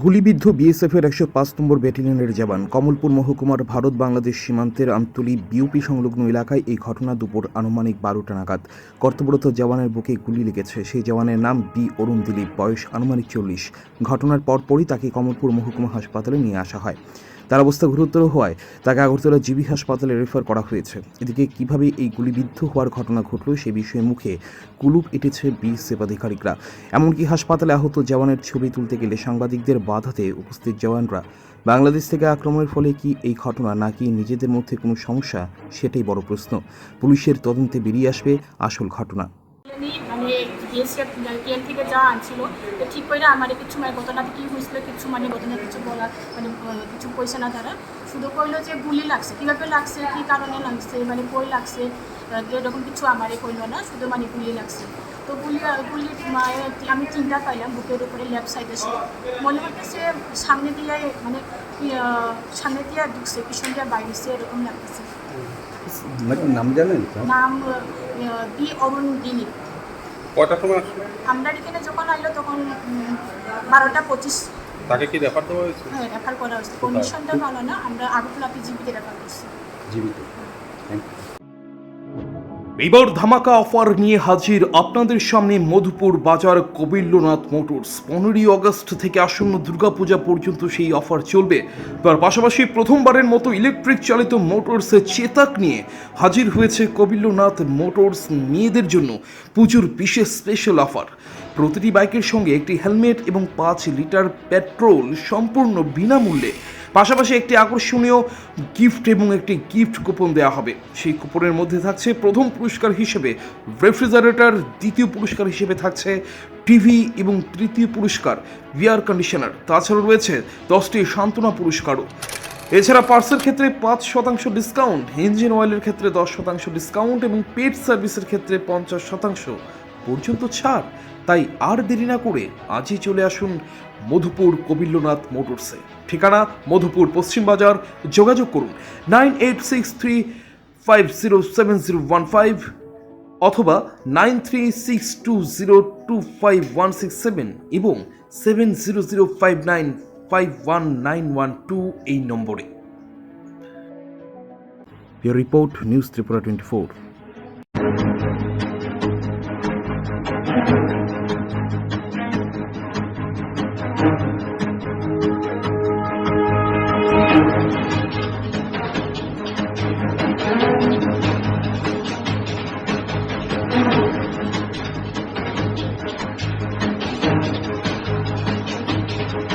গুলিবিদ্ধ বিএসএফের একশো পাঁচ নম্বর ব্যাটালিয়নের জওয়ান কমলপুর মহকুমার ভারত বাংলাদেশ সীমান্তের আমতলি বিউপি সংলগ্ন এলাকায় এই ঘটনা দুপুর আনুমানিক বারোটা নাগাদ। কর্তব্যরত জওয়ানের বুকে গুলি লেগেছে। সেই জওয়ানের নাম বি অরুণ দিলীপ, বয়স আনুমানিক চল্লিশ। ঘটনার পরপরই তাকে কমলপুর মহকুমা হাসপাতালে নিয়ে আসা হয়। তার অবস্থা গুরুতর হওয়ায় তাকে আগরতলা জিবি হাসপাতালে রেফার করা হয়েছে। এদিকে কীভাবে এই গুলিবিদ্ধ হওয়ার ঘটনা ঘটল সে বিষয়ে মুখে কুলুপ এঁটেছে বিএসএফ আধিকারিকরা এমনকি হাসপাতালে আহত জওয়ানের ছবি তুলতে গেলে সাংবাদিকদের বাধাতে উপস্থিত জওয়ানরা। বাংলাদেশ থেকে আক্রমণের ফলে কি এই ঘটনা নাকি নিজেদের মধ্যে কোনো সমস্যা? সেটাই বড় প্রশ্ন। পুলিশের তদন্তে বেরিয়ে আসবে আসল ঘটনা। বিএসএফ ট্রেন থেকে যা আনছিল তো ঠিক করে আমার কিছু মানে ঘটনাতে কী হয়েছিল কিছু মানে ঘটনা কিছু বলার মানে কিছু পয়সা না তারা। শুধু কইলো যে গুলি লাগছে। কীভাবে লাগছে কী কারণে লাগছে মানে কই লাগছে এরকম কিছু আমারে কইলো না শুধু মানে গুলি লাগছে। তো গুলি গুলি আমি চিন্তা পাইলাম বুকের উপরে লেফট সাইডে ছিল। মনে হচ্ছে সামনে দিয়ে মানে সামনে দিয়ে ঢুকছে পিছন দিয়ে বাইরেছে এরকম লাগতেছে। নাম জানেন নাম বি অরুণ দিলীপ কয়টার সময় আসলো? আমরা এখানে যখন আইলো তখন বারোটা পঁচিশ। তাকে কি রেফার দেওয়া হয়েছে? হ্যাঁ রেফার করা হয়েছে। কন্ডিশনটা ভালো না আমরা আগরতলা পিজিবিতে রেফার করছি। জীবিত থ্যাংক ইউ এবার ধামাকা অফার নিয়ে হাজির আপনাদের সামনে মধুপুর বাজার কবিল্যনাথ মোটরস। পনেরোই আগস্ট থেকে আসন্ন দুর্গাপূজা পর্যন্ত সেই অফার চলবে। তার পাশাপাশি প্রথমবারের মতো ইলেকট্রিক চালিত মোটরসে চেতাক নিয়ে হাজির হয়েছে কবিল্যনাথ মোটরস মেয়েদের জন্য পুজোর বিশেষ স্পেশাল অফার প্রতিটি বাইকের সঙ্গে একটি হেলমেট এবং পাঁচ লিটার পেট্রোল সম্পূর্ণ বিনামূল্যে পাশাপাশি একটি আকর্ষণীয় গিফট এবং একটি গিফট কুপন দেওয়া হবে। সেই কুপনের মধ্যে থাকছে প্রথম পুরস্কার হিসেবে রেফ্রিজারেটর দ্বিতীয় পুরস্কার হিসেবে থাকছে টিভি এবং তৃতীয় পুরস্কার এয়ার কন্ডিশনার তাছাড়া রয়েছে দশটি সান্ত্বনা পুরস্কারও। এছাড়া পার্সের ক্ষেত্রে পাঁচ শতাংশ ডিসকাউন্ট ইঞ্জিন অয়েলের ক্ষেত্রে দশ শতাংশ ডিসকাউন্ট এবং পেট সার্ভিসের ক্ষেত্রে পঞ্চাশ শতাংশ। পর্যন্ত ছাড়। তাই আর দেরি না করে আজই চলে আসুন মধুপুর কবিল্যনাথ মোটরসে ঠিকানা মধুপুর পশ্চিম বাজার। যোগাযোগ করুন nine eight six three five zero seven zero one five অথবা nine three six two zero two five one six seven এবং seven zero zero five nine five one nine one two এই নম্বরে। Report news Tripura twenty four Thank you.